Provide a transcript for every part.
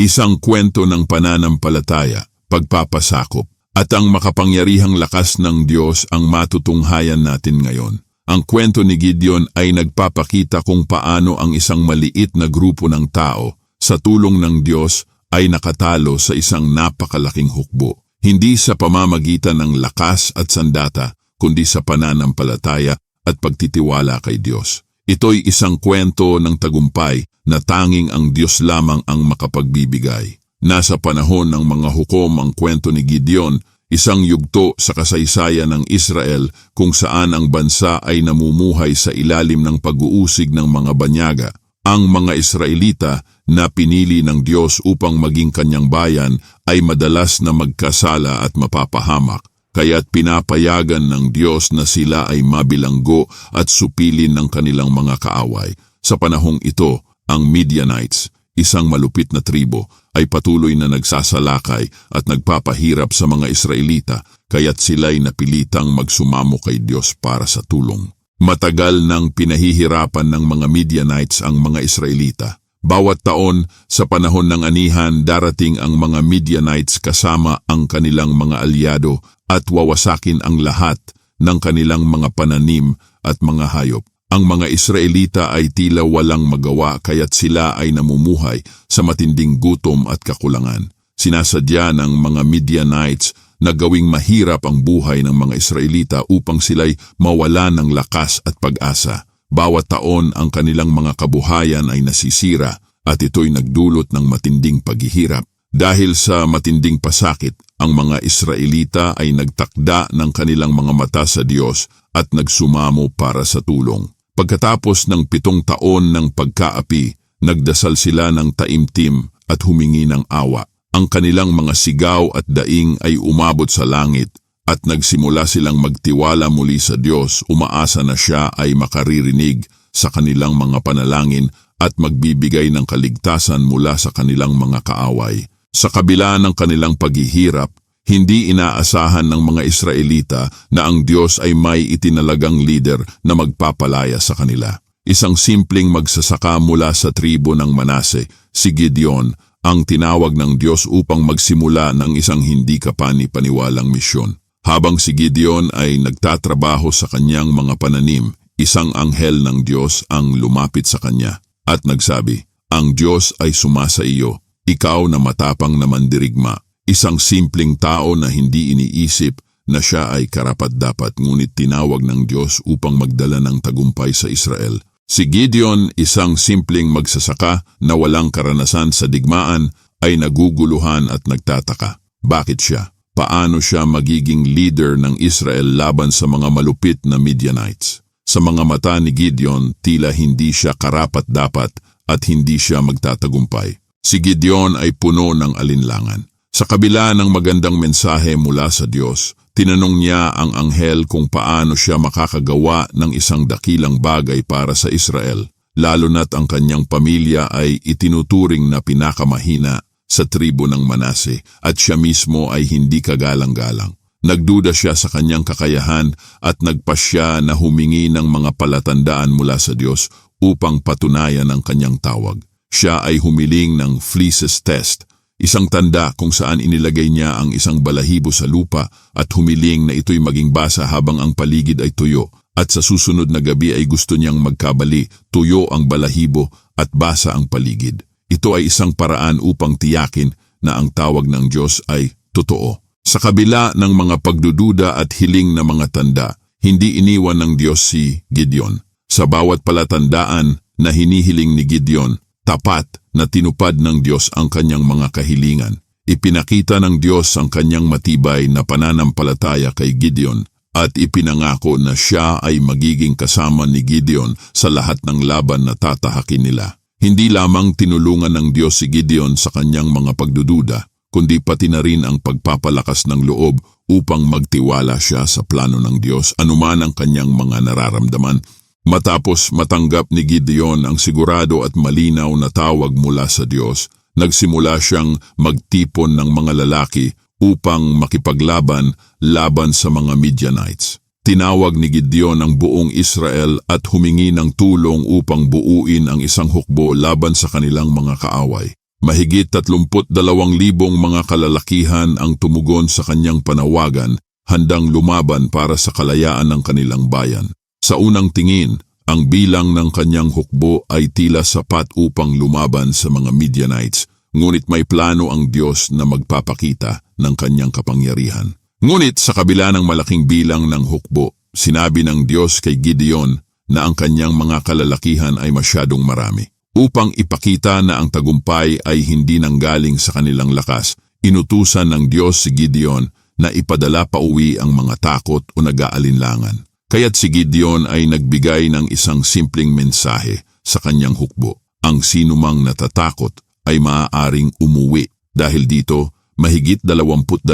Isang kwento ng pananampalataya, pagpapasakop, at ang makapangyarihang lakas ng Diyos ang matutunghayan natin ngayon. Ang kwento ni Gideon ay nagpapakita kung paano ang isang maliit na grupo ng tao sa tulong ng Diyos ay nakatalo sa isang napakalaking hukbo. Hindi sa pamamagitan ng lakas at sandata, kundi sa pananampalataya at pagtitiwala kay Diyos. Ito'y isang kwento ng tagumpay na tanging ang Diyos lamang ang makapagbibigay. Nasa panahon ng mga hukom ang kwento ni Gideon, isang yugto sa kasaysayan ng Israel kung saan ang bansa ay namumuhay sa ilalim ng pag-uusig ng mga banyaga. Ang mga Israelita na pinili ng Diyos upang maging kanyang bayan ay madalas na magkasala at mapapahamak, kaya't pinapayagan ng Diyos na sila ay mabilanggo at supilin ng kanilang mga kaaway. Sa panahong ito, ang Midianites, isang malupit na tribo, ay patuloy na nagsasalakay at nagpapahirap sa mga Israelita, kaya't sila'y napilitang magsumamo kay Diyos para sa tulong. Matagal nang pinahihirapan ng mga Midianites ang mga Israelita. Bawat taon sa panahon ng anihan darating ang mga Midianites kasama ang kanilang mga alyado at wawasakin ang lahat ng kanilang mga pananim at mga hayop. Ang mga Israelita ay tila walang magawa kaya't sila ay namumuhay sa matinding gutom at kakulangan. Sinasadya ng mga Midianites na gawing mahirap ang buhay ng mga Israelita upang sila'y mawala ng lakas at pag-asa. Bawat taon ang kanilang mga kabuhayan ay nasisira at ito'y nagdulot ng matinding paghihirap. Dahil sa matinding pasakit, ang mga Israelita ay nagtakda ng kanilang mga mata sa Diyos at nagsumamo para sa tulong. Pagkatapos ng pitong taon ng pagkaapi, nagdasal sila ng taimtim at humingi ng awa. Ang kanilang mga sigaw at daing ay umabot sa langit at nagsimula silang magtiwala muli sa Diyos, umaasa na siya ay makaririnig sa kanilang mga panalangin at magbibigay ng kaligtasan mula sa kanilang mga kaaway. Sa kabila ng kanilang paghihirap, hindi inaasahan ng mga Israelita na ang Diyos ay may itinalagang leader na magpapalaya sa kanila. Isang simpleng magsasaka mula sa tribo ng Manase, si Gideon, ang tinawag ng Diyos upang magsimula ng isang hindi kapani-paniwalang misyon. Habang si Gideon ay nagtatrabaho sa kanyang mga pananim, isang anghel ng Diyos ang lumapit sa kanya at nagsabi, Ang Diyos ay sumasa iyo, ikaw na matapang na mandirigma, isang simpleng tao na hindi iniisip na siya ay karapat-dapat ngunit tinawag ng Diyos upang magdala ng tagumpay sa Israel. Si Gideon, isang simpleng magsasaka na walang karanasan sa digmaan, ay naguguluhan at nagtataka. Bakit siya? Paano siya magiging leader ng Israel laban sa mga malupit na Midianites? Sa mga mata ni Gideon, tila hindi siya karapat-dapat at hindi siya magtatagumpay. Si Gideon ay puno ng alinlangan. Sa kabila ng magandang mensahe mula sa Diyos, Tinanong niya ang anghel kung paano siya makakagawa ng isang dakilang bagay para sa Israel, lalo na't ang kanyang pamilya ay itinuturing na pinakamahina sa tribo ng Manase at siya mismo ay hindi kagalang-galang. Nagduda siya sa kanyang kakayahan at nagpasya na humingi ng mga palatandaan mula sa Diyos upang patunayan ang kanyang tawag. Siya ay humiling ng fleeces test Isang tanda kung saan inilagay niya ang isang balahibo sa lupa at humiling na ito'y maging basa habang ang paligid ay tuyo at sa susunod na gabi ay gusto niyang magkabali, tuyo ang balahibo at basa ang paligid. Ito ay isang paraan upang tiyakin na ang tawag ng Diyos ay totoo. Sa kabila ng mga pagdududa at hiling na mga tanda, hindi iniwan ng Diyos si Gideon. Sa bawat palatandaan na hinihiling ni Gideon, tapat na tinupad ng Diyos ang kanyang mga kahilingan. Ipinakita ng Diyos ang kanyang matibay na pananampalataya kay Gideon at ipinangako na siya ay magiging kasama ni Gideon sa lahat ng laban na tatahakin nila. Hindi lamang tinulungan ng Diyos si Gideon sa kanyang mga pagdududa, kundi pati na rin ang pagpapalakas ng loob upang magtiwala siya sa plano ng Diyos anuman ang kanyang mga nararamdaman Matapos matanggap ni Gideon ang sigurado at malinaw na tawag mula sa Diyos, nagsimula siyang magtipon ng mga lalaki upang makipaglaban laban sa mga Midianites. Tinawag ni Gideon ang buong Israel at humingi ng tulong upang buuin ang isang hukbo laban sa kanilang mga kaaway. Mahigit 32,000 mga kalalakihan ang tumugon sa kanyang panawagan, handang lumaban para sa kalayaan ng kanilang bayan. Sa unang tingin, ang bilang ng kanyang hukbo ay tila sapat upang lumaban sa mga Midianites, ngunit may plano ang Diyos na magpapakita ng kanyang kapangyarihan. Ngunit sa kabila ng malaking bilang ng hukbo, sinabi ng Diyos kay Gideon na ang kanyang mga kalalakihan ay masyadong marami. Upang ipakita na ang tagumpay ay hindi nanggaling sa kanilang lakas, inutusan ng Diyos si Gideon na ipadala pa uwi ang mga takot o nag-aalinlangan. Kaya't si Gideon ay nagbigay ng isang simpleng mensahe sa kanyang hukbo. Ang sinumang natatakot ay maaaring umuwi. Dahil dito, mahigit 22,000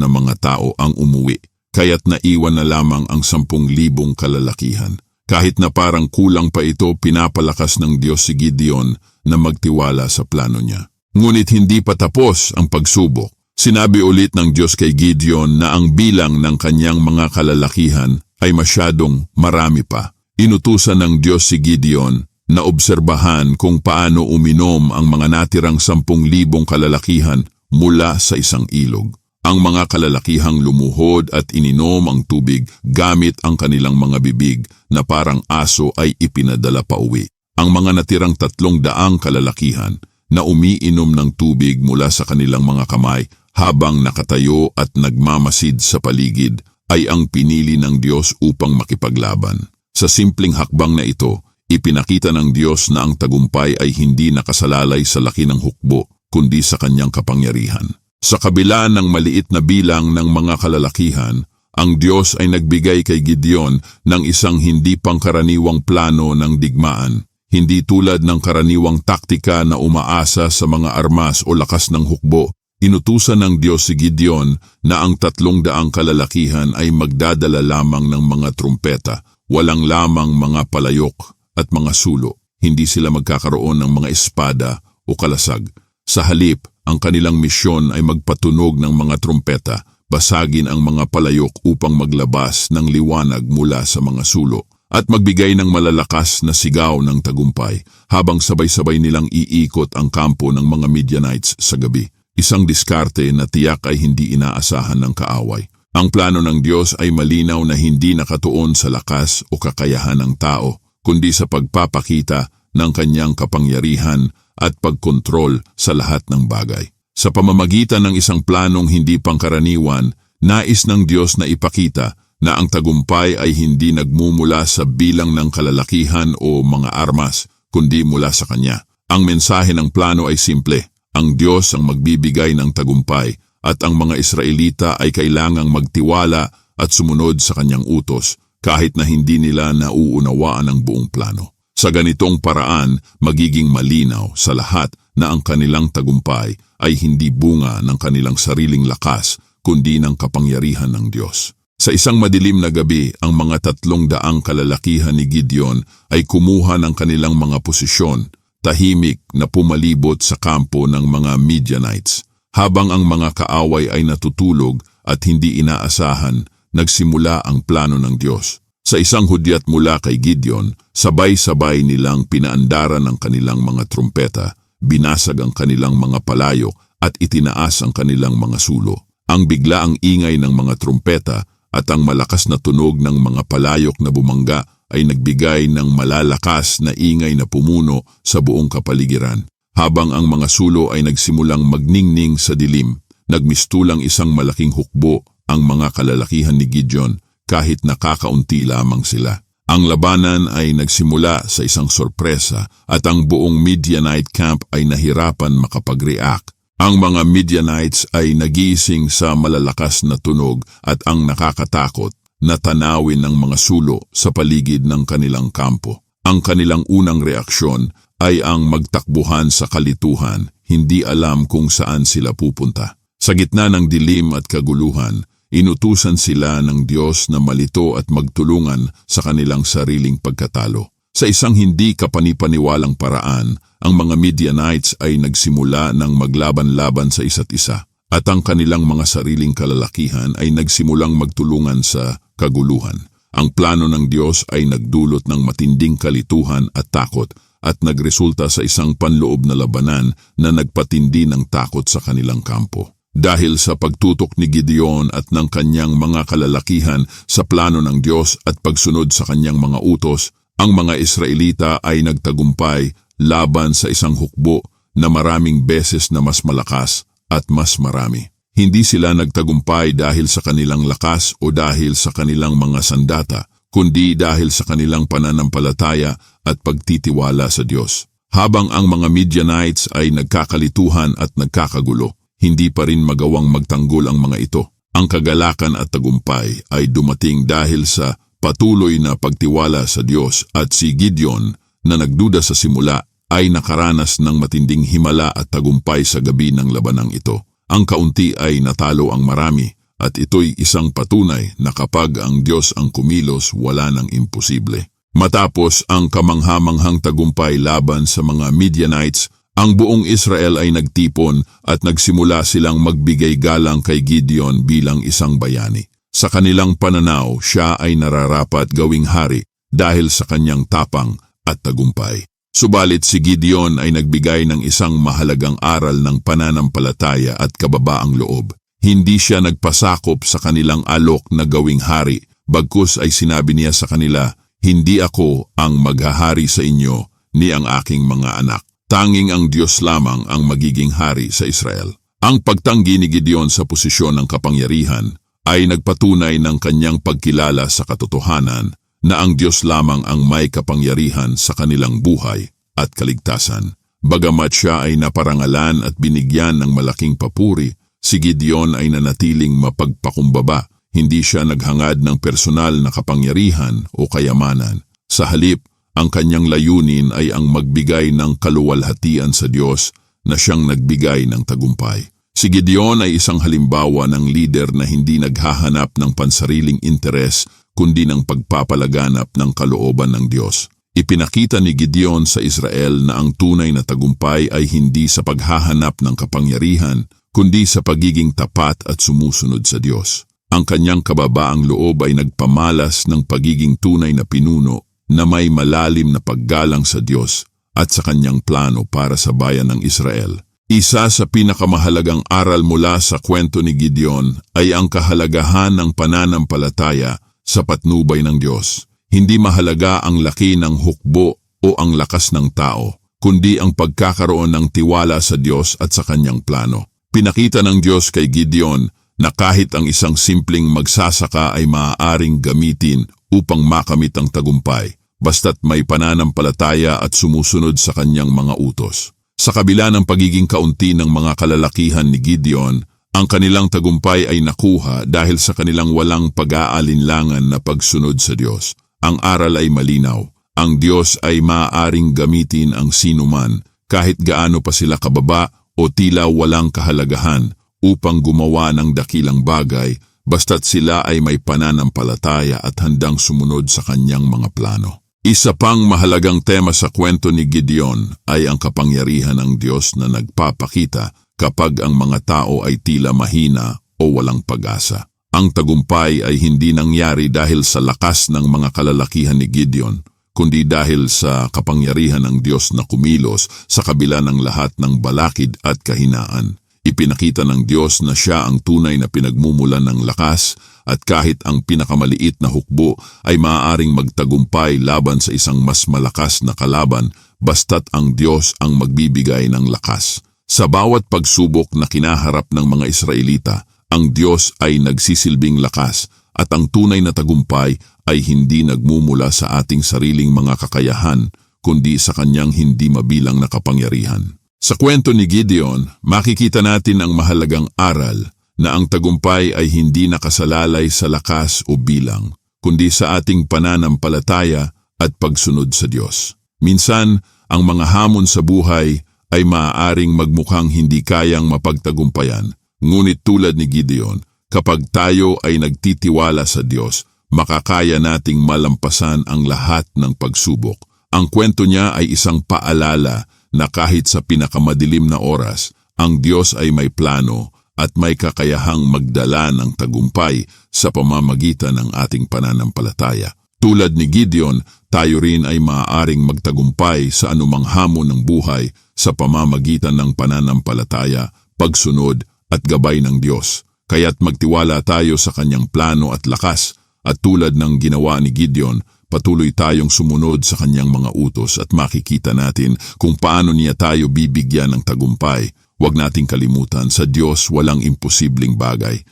na mga tao ang umuwi. Kaya't naiwan na lamang ang 10,000 kalalakihan. Kahit na parang kulang pa ito, pinapalakas ng Diyos si Gideon na magtiwala sa plano niya. Ngunit hindi pa tapos ang pagsubok. Sinabi ulit ng Diyos kay Gideon na ang bilang ng kanyang mga kalalakihan ay masyadong marami pa. Inutusan ng Diyos si Gideon na obserbahan kung paano uminom ang mga natirang sampung libong kalalakihan mula sa isang ilog. Ang mga kalalakihang lumuhod at ininom ang tubig gamit ang kanilang mga bibig na parang aso ay ipinadala pa uwi. Ang mga natirang tatlong daang kalalakihan na umiinom ng tubig mula sa kanilang mga kamay habang nakatayo at nagmamasid sa paligid ay ang pinili ng Diyos upang makipaglaban. Sa simpleng hakbang na ito, ipinakita ng Diyos na ang tagumpay ay hindi nakasalalay sa laki ng hukbo, kundi sa kanyang kapangyarihan. Sa kabila ng maliit na bilang ng mga kalalakihan, ang Diyos ay nagbigay kay Gideon ng isang hindi pangkaraniwang plano ng digmaan, hindi tulad ng karaniwang taktika na umaasa sa mga armas o lakas ng hukbo. Inutusan ng Diyos si Gideon na ang tatlong daang kalalakihan ay magdadala lamang ng mga trumpeta, walang lamang mga palayok at mga sulo. Hindi sila magkakaroon ng mga espada o kalasag. Sa halip, ang kanilang misyon ay magpatunog ng mga trumpeta, basagin ang mga palayok upang maglabas ng liwanag mula sa mga sulo, at magbigay ng malalakas na sigaw ng tagumpay habang sabay-sabay nilang iikot ang kampo ng mga Midianites sa gabi. Isang diskarte na tiyak ay hindi inaasahan ng kaaway. Ang plano ng Diyos ay malinaw na hindi nakatuon sa lakas o kakayahan ng tao, kundi sa pagpapakita ng kanyang kapangyarihan at pagkontrol sa lahat ng bagay. Sa pamamagitan ng isang planong hindi pangkaraniwan, nais ng Diyos na ipakita na ang tagumpay ay hindi nagmumula sa bilang ng kalalakihan o mga armas, kundi mula sa Kanya. Ang mensahe ng plano ay simple, ang Diyos ang magbibigay ng tagumpay at ang mga Israelita ay kailangang magtiwala at sumunod sa Kanyang utos kahit na hindi nila nauunawaan ang buong plano. Sa ganitong paraan, magiging malinaw sa lahat na ang kanilang tagumpay ay hindi bunga ng kanilang sariling lakas, kundi ng kapangyarihan ng Diyos. Sa isang madilim na gabi, ang mga tatlong daang kalalakihan ni Gideon ay kumuha ng kanilang mga posisyon, tahimik na pumalibot sa kampo ng mga Midianites. Habang ang mga kaaway ay natutulog at hindi inaasahan, nagsimula ang plano ng Diyos. Sa isang hudyat mula kay Gideon, sabay-sabay nilang pinaandaran ang kanilang mga trumpeta, binasag ang kanilang mga palayo at itinaas ang kanilang mga sulo. Ang bigla ang ingay ng mga trumpeta at ang malakas na tunog ng mga palayok na bumangga ay nagbigay ng malalakas na ingay na pumuno sa buong kapaligiran. Habang ang mga sulo ay nagsimulang magningning sa dilim, nagmistulang isang malaking hukbo ang mga kalalakihan ni Gideon kahit nakakaunti lamang sila. Ang labanan ay nagsimula sa isang sorpresa at ang buong Midianite camp ay nahirapan makapag-react. Ang mga Midianites ay nagising sa malalakas na tunog at ang nakakatakot na tanawin ng mga sulo sa paligid ng kanilang kampo. Ang kanilang unang reaksyon ay ang magtakbuhan sa kalituhan, hindi alam kung saan sila pupunta. Sa gitna ng dilim at kaguluhan, Inutusan sila ng Diyos na malito at magtulungan sa kanilang sariling pagkatalo. Sa isang hindi kapanipaniwalang paraan, ang mga Midianites ay nagsimula ng maglaban-laban sa isa't isa at ang kanilang mga sariling kalalakihan ay nagsimulang magtulungan sa kaguluhan. Ang plano ng Diyos ay nagdulot ng matinding kalituhan at takot at nagresulta sa isang panloob na labanan na nagpatindi ng takot sa kanilang kampo. Dahil sa pagtutok ni Gideon at ng kanyang mga kalalakihan sa plano ng Diyos at pagsunod sa kanyang mga utos, ang mga Israelita ay nagtagumpay laban sa isang hukbo na maraming beses na mas malakas at mas marami. Hindi sila nagtagumpay dahil sa kanilang lakas o dahil sa kanilang mga sandata, kundi dahil sa kanilang pananampalataya at pagtitiwala sa Diyos. Habang ang mga Midianites ay nagkakalituhan at nagkakagulo, hindi pa rin magawang magtanggol ang mga ito. Ang kagalakan at tagumpay ay dumating dahil sa patuloy na pagtiwala sa Diyos at si Gideon na nagduda sa simula ay nakaranas ng matinding himala at tagumpay sa gabi ng labanang ito. Ang kaunti ay natalo ang marami at ito'y isang patunay na kapag ang Diyos ang kumilos wala nang imposible. Matapos ang kamanghamanghang tagumpay laban sa mga Midianites, ang buong Israel ay nagtipon at nagsimula silang magbigay galang kay Gideon bilang isang bayani. Sa kanilang pananaw, siya ay nararapat gawing hari dahil sa kanyang tapang at tagumpay. Subalit si Gideon ay nagbigay ng isang mahalagang aral ng pananampalataya at kababaang loob. Hindi siya nagpasakop sa kanilang alok na gawing hari, bagkus ay sinabi niya sa kanila, Hindi ako ang maghahari sa inyo ni ang aking mga anak. Tanging ang Diyos lamang ang magiging hari sa Israel. Ang pagtanggi ni Gideon sa posisyon ng kapangyarihan ay nagpatunay ng kanyang pagkilala sa katotohanan na ang Diyos lamang ang may kapangyarihan sa kanilang buhay at kaligtasan. Bagamat siya ay naparangalan at binigyan ng malaking papuri, si Gideon ay nanatiling mapagpakumbaba. Hindi siya naghangad ng personal na kapangyarihan o kayamanan. Sa halip, ang kanyang layunin ay ang magbigay ng kaluwalhatian sa Diyos na siyang nagbigay ng tagumpay. Si Gideon ay isang halimbawa ng lider na hindi naghahanap ng pansariling interes kundi ng pagpapalaganap ng kalooban ng Diyos. Ipinakita ni Gideon sa Israel na ang tunay na tagumpay ay hindi sa paghahanap ng kapangyarihan kundi sa pagiging tapat at sumusunod sa Diyos. Ang kanyang kababaang loob ay nagpamalas ng pagiging tunay na pinuno na may malalim na paggalang sa Diyos at sa kanyang plano para sa bayan ng Israel. Isa sa pinakamahalagang aral mula sa kwento ni Gideon ay ang kahalagahan ng pananampalataya sa patnubay ng Diyos. Hindi mahalaga ang laki ng hukbo o ang lakas ng tao, kundi ang pagkakaroon ng tiwala sa Diyos at sa kanyang plano. Pinakita ng Diyos kay Gideon na kahit ang isang simpleng magsasaka ay maaaring gamitin upang makamit ang tagumpay, basta't may pananampalataya at sumusunod sa kanyang mga utos. Sa kabila ng pagiging kaunti ng mga kalalakihan ni Gideon, ang kanilang tagumpay ay nakuha dahil sa kanilang walang pag-aalinlangan na pagsunod sa Diyos. Ang aral ay malinaw. Ang Diyos ay maaaring gamitin ang sinuman kahit gaano pa sila kababa o tila walang kahalagahan upang gumawa ng dakilang bagay basta't sila ay may pananampalataya at handang sumunod sa kanyang mga plano. Isa pang mahalagang tema sa kwento ni Gideon ay ang kapangyarihan ng Diyos na nagpapakita kapag ang mga tao ay tila mahina o walang pag-asa. Ang tagumpay ay hindi nangyari dahil sa lakas ng mga kalalakihan ni Gideon, kundi dahil sa kapangyarihan ng Diyos na kumilos sa kabila ng lahat ng balakid at kahinaan. Ipinakita ng Diyos na siya ang tunay na pinagmumulan ng lakas at kahit ang pinakamaliit na hukbo ay maaaring magtagumpay laban sa isang mas malakas na kalaban basta't ang Diyos ang magbibigay ng lakas. Sa bawat pagsubok na kinaharap ng mga Israelita, ang Diyos ay nagsisilbing lakas at ang tunay na tagumpay ay hindi nagmumula sa ating sariling mga kakayahan kundi sa kanyang hindi mabilang na kapangyarihan. Sa kwento ni Gideon, makikita natin ang mahalagang aral na ang tagumpay ay hindi nakasalalay sa lakas o bilang, kundi sa ating pananampalataya at pagsunod sa Diyos. Minsan, ang mga hamon sa buhay ay maaaring magmukhang hindi kayang mapagtagumpayan, ngunit tulad ni Gideon, kapag tayo ay nagtitiwala sa Diyos, makakaya nating malampasan ang lahat ng pagsubok. Ang kwento niya ay isang paalala na kahit sa pinakamadilim na oras, ang Diyos ay may plano at may kakayahang magdala ng tagumpay sa pamamagitan ng ating pananampalataya. Tulad ni Gideon, tayo rin ay maaaring magtagumpay sa anumang hamon ng buhay sa pamamagitan ng pananampalataya, pagsunod at gabay ng Diyos. Kaya't magtiwala tayo sa kanyang plano at lakas at tulad ng ginawa ni Gideon, patuloy tayong sumunod sa kanyang mga utos at makikita natin kung paano niya tayo bibigyan ng tagumpay. Huwag nating kalimutan, sa Diyos walang imposibleng bagay.